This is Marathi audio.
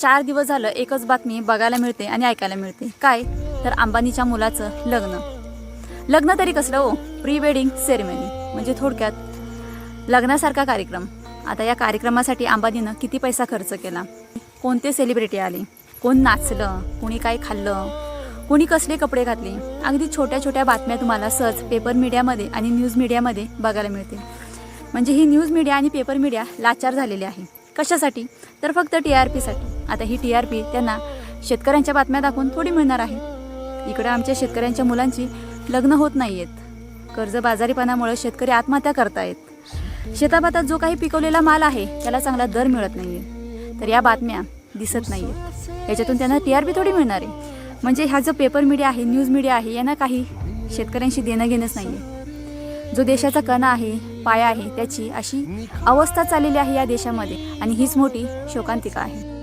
चार दिवस झालं एकच बातमी बघायला मिळते आणि ऐकायला मिळते. काय? तर अंबानीच्या मुलाचं लग्न. लग्न तरी कसलं हो? Pre wedding ceremony. म्हणजे थोडक्यात लग्नासारखा कार्यक्रम. आता या कार्यक्रमासाठी अंबानीनं किती पैसा खर्च केला? कोणते सेलिब्रिटी आले? कोण नाचलं? कोणी काय खाल्लं? कोणी कसले कपडे घातले? अगदी छोट्या छोट्या बातम्या तुम्हाला सहज पेपर मीडियामध्ये आणि न्यूज मीडियामध्ये बघायला मिळते म्हणजे ही न्यूज मीडिया आणि पेपर मीडिया लाचार झालेली आहे. कशासाठी? तर फक्त टी आर पीसाठी आता ही टी आर पी त्यांना शेतकऱ्यांच्या बातम्या दाखवून थोडी मिळणार आहे. इकडं आमच्या शेतकऱ्यांच्या मुलांची लग्न होत नाही आहेत कर्जबाजारीपणामुळे शेतकरी आत्महत्या करतायत. शेताबातात जो काही पिकवलेला माल आहे त्याला चांगला दर मिळत नाही आहे तर या बातम्या दिसत नाही आहेत याच्यातून त्यांना टी आर पी थोडी मिळणार आहे. म्हणजे हा जो पेपर मीडिया आहे न्यूज मीडिया आहे यांना काही शेतकऱ्यांशी देणं घेणंच नाही आहे जो देशाचा कणा आहे पाया आहे त्याची अशी अवस्था चाललेली आहे या देशामध्ये. आणि हीच मोठी शोकांतिका आहे.